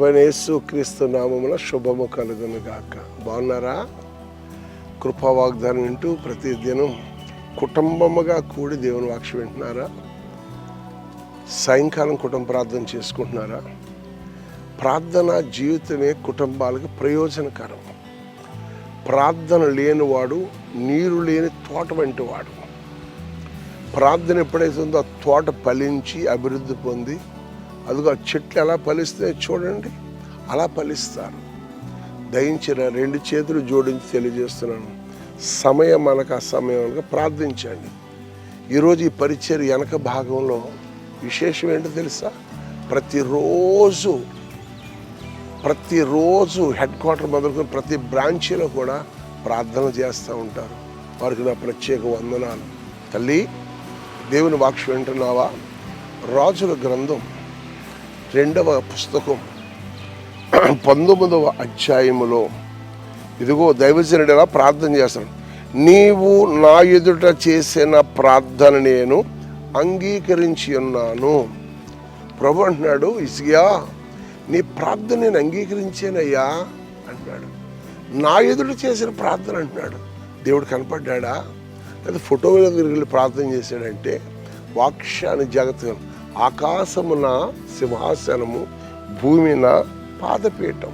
ప్రభనేసు క్రీస్తు నామమున శుభము కలుగును గాక. బాగున్నారా? కృపా వాగ్దానం వింటూ ప్రతిదినం కుటుంబముగా కూడి దేవుని వాక్ష వింటున్నారా? సాయంకాలం కుటుంబ ప్రార్థన చేసుకుంటున్నారా? ప్రార్థన జీవితమే కుటుంబాలకు ప్రయోజనకరం. ప్రార్థన లేనివాడు నీరు లేని తోట వంటి వాడు. ప్రార్థన ఎప్పుడైతే ఉందో ఆ తోట ఫలించి అభివృద్ధి పొంది అదిగో చెట్లు ఎలా ఫలిస్తాయో చూడండి. అలా ఫలిస్తారు. దయించిన రెండు చేతులు జోడించి తెలియజేస్తున్నాను. సమయం మనకు ఆ సమయంగా ప్రార్థించండి. ఈరోజు ఈ పరిచయం వెనక భాగంలో విశేషం ఏంటో తెలుసా? ప్రతిరోజు ప్రతిరోజు హెడ్ క్వార్టర్ మొదలుకొని ప్రతి బ్రాంచీలో కూడా ప్రార్థన చేస్తూ ఉంటారు. వారికి నా ప్రత్యేక వందనాలు. తల్లి దేవుని వాక్ష వింటున్నావా? రాజుల గ్రంథం రెండవ పుస్తకం పంతొమ్మిదవ అధ్యాయములో ఇదిగో దైవజనుడిలా ప్రార్థన చేస్తాడు. నీవు నా ఎదుట చేసిన ప్రార్థన నేను అంగీకరించి ఉన్నాను. ప్రభు అంటున్నాడు ఇసిగా నీ ప్రార్థన నేను అంగీకరించానయ్యా అంటున్నాడు. నా ఎదుట చేసిన ప్రార్థన అంటున్నాడు. దేవుడు కనపడ్డా లేదా ఫోటో దగ్గరికి వెళ్ళి ప్రార్థన చేశాడంటే వాక్యాన్ని జాగ్రత్తగా ఆకాశమున సింహాసనము భూమిన పాదపీఠం.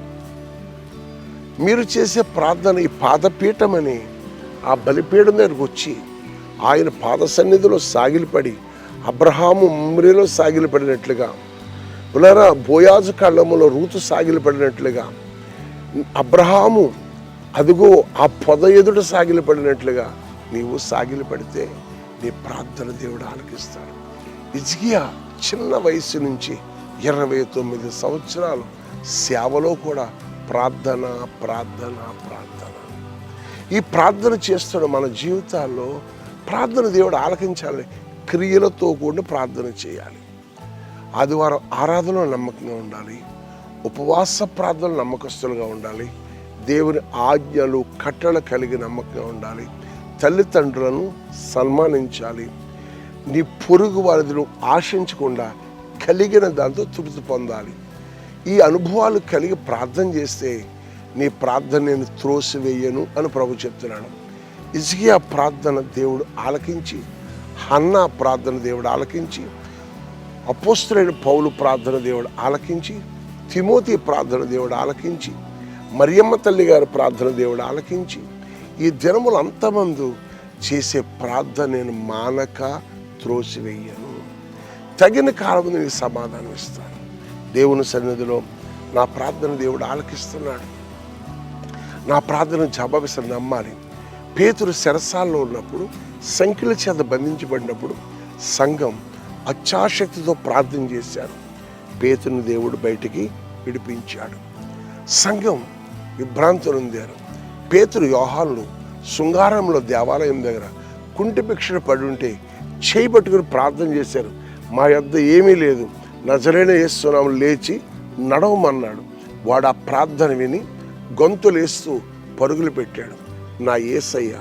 మీరు చేసే ప్రార్థన ఈ పాదపీఠం అని ఆ బలిపీఠం దగ్గరకు వచ్చి ఆయన పాద సన్నిధిలో సాగిలిపడి అబ్రహాము ఉమ్రిలో సాగిలిపడినట్లుగా పులరా బోయాజు కళ్ళములో రూతు సాగిలిపడినట్లుగా అబ్రహాము అదిగో ఆ పొద ఎదుట సాగిలిపడినట్లుగా నీవు సాగిలిపడితే నీ ప్రార్థన దేవుడు ఆలకిస్తాడు. ఇజ్గియా చిన్న వయసు నుంచి ఇరవై తొమ్మిది సంవత్సరాలు సేవలో కూడా ప్రార్థన ప్రార్థన ప్రార్థన. ఈ ప్రార్థన చేస్తున్న మన జీవితాల్లో. ప్రార్థన దేవుడు ఆలకించాలి. క్రియలతో కూడిన ప్రార్థన చేయాలి. ఆదివారం ఆరాధనలో నమ్మకంగా ఉండాలి. ఉపవాస ప్రార్థన నమ్మకస్తులుగా ఉండాలి. దేవుని ఆజ్ఞలు కట్టలు కలిగి నమ్మకంగా ఉండాలి. తల్లిదండ్రులను సన్మానించాలి. నీ పొరుగు వారిని ఆశించకుండా కలిగిన దాంతో తృప్తి పొందాలి. ఈ అనుభవాలు కలిగి ప్రార్థన చేస్తే నీ ప్రార్థన నేను త్రోసివేయను అని ప్రభు చెప్తున్నాడు. ఇజియా ప్రార్థన దేవుడు ఆలకించి హన్నా ప్రార్థన దేవుడు ఆలకించి అపోస్తులైన పౌలు ప్రార్థన దేవుడు ఆలకించి తిమోతి ప్రార్థన దేవుడు ఆలకించి మరియమ్మ తల్లి గారి ప్రార్థన దేవుడు ఆలకించి ఈ దినములు అంతమందు చేసే ప్రార్థన నేను మానక త్రోసివేయను. తగిన కాలం నీకు సమాధానం ఇస్తాను. దేవుని సన్నిధిలో నా ప్రార్థన దేవుడు ఆలకిస్తున్నాడు. నా ప్రార్థన జవాబిస్తాను నమ్మాలి. పేతురు శరసాల్లో ఉన్నప్పుడు సంఖ్యల చేత బంధించబడినప్పుడు సంఘం అత్యాశక్తితో ప్రార్థన చేశారు. పేతుని దేవుడు బయటికి విడిపించాడు. సంఘం విభ్రాంతులు ఉందారు పేతురు యోహానులు శృంగారంలో దేవాలయం దగ్గర కుంటి భిక్షణ పడి ఉంటే చేయి పట్టుకుని ప్రార్థన చేశారు. మా యొద్ ఏమీ లేదు. నజరైన వేస్తున్నాము లేచి నడవమన్నాడు. వాడు ఆ ప్రార్థన విని గొంతులేస్తూ పరుగులు పెట్టాడు. నా ఏసయ్య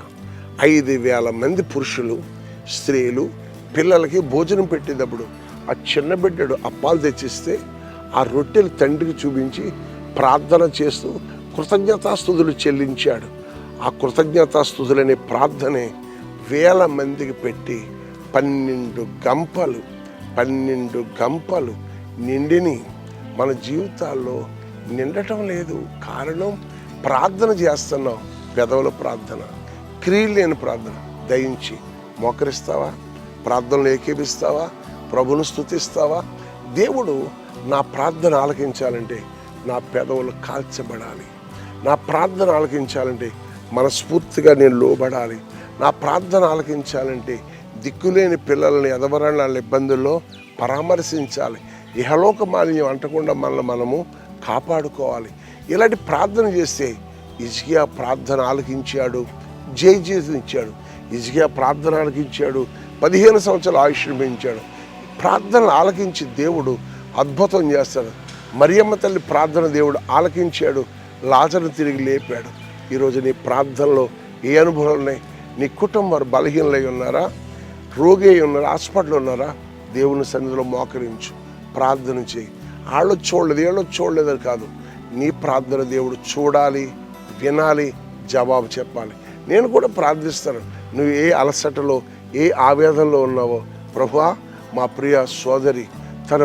ఐదు వేల మంది పురుషులు స్త్రీలు పిల్లలకి భోజనం పెట్టేటప్పుడు ఆ చిన్న బిడ్డడు అప్పాలు తెచ్చిస్తే ఆ రొట్టెలు తండ్రికి చూపించి ప్రార్థన చేస్తూ కృతజ్ఞతాస్థుతులు చెల్లించాడు. ఆ కృతజ్ఞతాస్థుతులనే ప్రార్థనే వేల మందికి పెట్టి పన్నెండు గంపలు పన్నెండు గంపలు నిండిని మన జీవితాల్లో నిండటం లేదు. కారణం ప్రార్థన చేస్తున్నాం. పెదవుల ప్రార్థన క్రియలు లేని ప్రార్థన. దయించి మోకరిస్తావా? ప్రార్థనలు ఏకేపిస్తావా? ప్రభును స్తుతిస్తావా? దేవుడు నా ప్రార్థన ఆలకించాలంటే నా పెదవులు కాల్చబడాలి. నా ప్రార్థన ఆలకించాలంటే మనస్ఫూర్తిగా నేను లోబడాలి. నా ప్రార్థన ఆలకించాలంటే దిక్కులేని పిల్లల్ని ఎదవరణాల ఇబ్బందుల్లో పరామర్శించాలి. ఇహలోక మాలిన్యం అంటకుండా మనల్ని మనము కాపాడుకోవాలి. ఇలాంటి ప్రార్థన చేస్తే ఇజ్కియా ప్రార్థన ఆలకించాడు జై జీవితం ఇచ్చాడు. ప్రార్థన ఆలకించాడు పదిహేను సంవత్సరాల ఆయుష్ను పెంచాడు. ప్రార్థనలు ఆలకించి దేవుడు అద్భుతం చేస్తాడు. మరియమ్మ తల్లి ప్రార్థన దేవుడు ఆలకించాడు లాజను తిరిగి లేపాడు. ఈరోజు నీ ప్రార్థనలో ఏ అనుభవాలు ఉన్నాయి? నీ కుటుంబం బలహీనలై ఉన్నారా? రోగి అయి ఉన్నారా హాస్పిటల్ ఉన్నారా? దేవుని సన్నిధిలో మోకరించు ప్రార్థన చేయి. వాళ్ళు చూడలేదు వీళ్ళు చూడలేదు అని కాదు. నీ ప్రార్థన దేవుడు చూడాలి వినాలి జవాబు చెప్పాలి. నేను కూడా ప్రార్థిస్తాను. నువ్వు ఏ అలసటలో ఏ ఆవేదనలో ఉన్నావో ప్రభువా మా ప్రియ సోదరి తన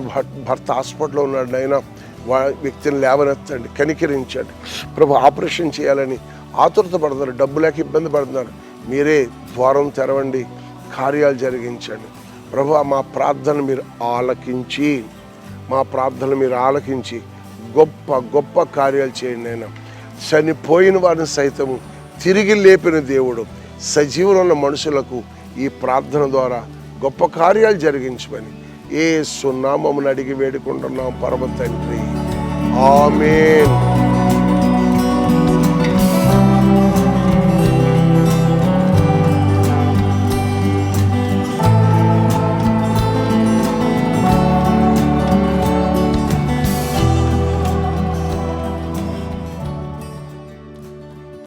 భర్త హాస్పిటల్లో ఉన్నాడు అయినా వా వ్యక్తిని లేవనెత్తండి కనికరించండి. ప్రభు ఆపరేషన్ చేయాలని ఆతురత పడుతున్నారు డబ్బు లేక ఇబ్బంది పడుతున్నారు. మీరే ద్వారం తెరవండి. కార్యాలు జరిగించండి. ప్రభు మా ప్రార్థన మీరు ఆలకించి మా ప్రార్థన మీరు ఆలకించి గొప్ప గొప్ప కార్యాలు చేయండి ఆయన చనిపోయిన వారిని సైతము తిరిగి లేపిన దేవుడు సజీవులు ఉన్న మనుషులకు ఈ ప్రార్థన ద్వారా గొప్ప కార్యాలు జరిగించమని ఏ సున్నామమును అడిగి వేడుకుంటున్నాం పరమ తండ్రి. ఆమేన్.